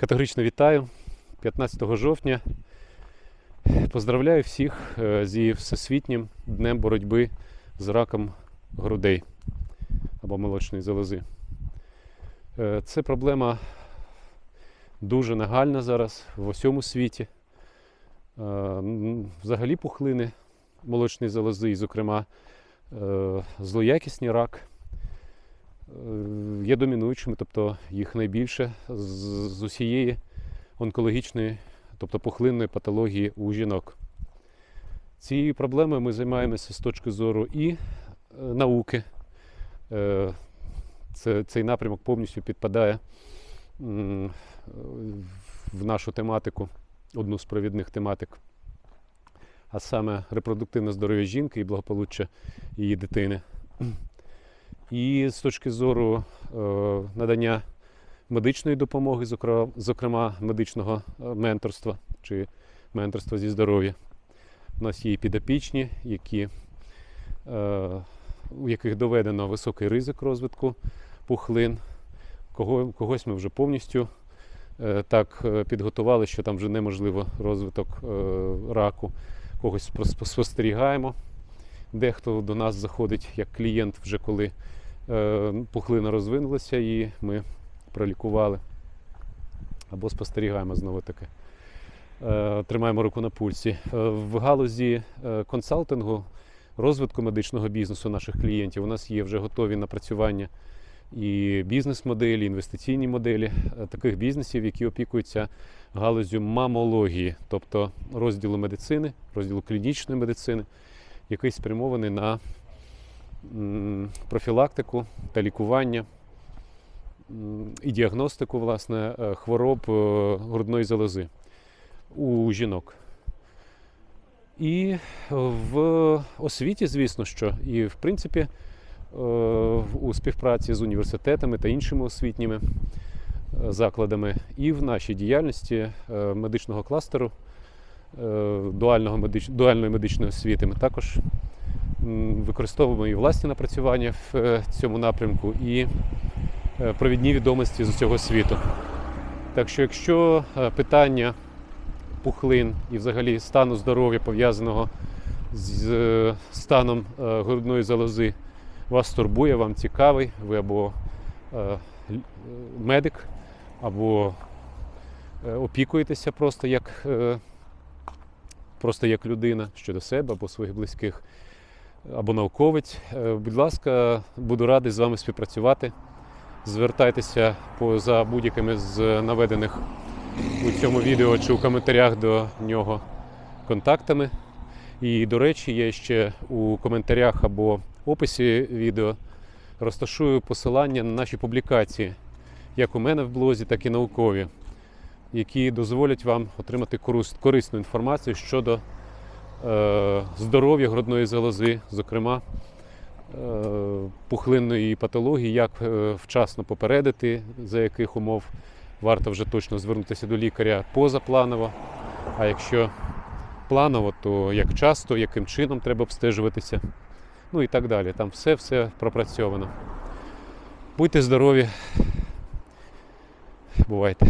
Категорично вітаю 15 жовтня. Поздравляю всіх е, зі Всесвітнім днем боротьби з раком грудей або молочної залози. Е, Це проблема дуже нагальна зараз в усьому світі. Е, Взагалі пухлини молочної залози, і, зокрема, злоякісний рак є домінуючими, тобто їх найбільше з, усієї онкологічної, тобто пухлинної патології у жінок. Цією проблемою ми займаємося з точки зору і е, науки. Е, Це, цей напрямок повністю підпадає е, в нашу тематику, одну з провідних тематик, а саме репродуктивне здоров'я жінки і благополуччя її дитини. І з точки зору е, надання медичної допомоги, зокрема медичного е, менторства чи менторства зі здоров'я. У нас є підопічні, які, е, у яких доведено високий ризик розвитку пухлин. Кого, когось ми вже повністю так підготували, що там вже неможливо розвиток раку. Когось спостерігаємо. Дехто до нас заходить як клієнт, вже коли пухлина розвинулася і ми пролікували. Або спостерігаємо знову таки. Е, Тримаємо руку на пульсі. Е, В галузі е, консалтингу, розвитку медичного бізнесу наших клієнтів у нас є вже готові напрацювання і бізнес-моделі, інвестиційні моделі е, таких бізнесів, які опікуються галузю мамології, тобто розділу медицини, розділу клінічної медицини, який спрямований на профілактику та лікування і діагностику власне, е, хвороб е, грудної залози у жінок. І в освіті, звісно, що, і в принципі, е, у співпраці з університетами та іншими освітніми закладами, і в нашій діяльності медичного кластеру дуального медич... дуальної медичної освіти ми також використовуємо і власні напрацювання в е, цьому напрямку, і е, провідні відомості з усього світу. Так що, якщо е, питання пухлин і взагалі стану здоров'я пов'язаного з станом грудної залози вас турбує, вам цікавий, ви або медик, або опікуєтеся просто як, просто як людина щодо себе або своїх близьких, або науковець, е, будь ласка, буду радий з вами співпрацювати. Звертайтеся за будь-якими з наведених у цьому відео чи у коментарях до нього контактами. І, до речі, я ще у коментарях або описі відео розташую посилання на наші публікації, як у мене в блозі, так і наукові, які дозволять вам отримати корисну інформацію щодо здоров'я грудної залози, зокрема е, пухлинної патології, як е, вчасно попередити, за яких умов варто вже точно звернутися до лікаря позапланово. А якщо планово, то як часто, яким чином треба обстежуватися, ну і так далі. Там все-все пропрацьовано. Будьте здорові. Бувайте.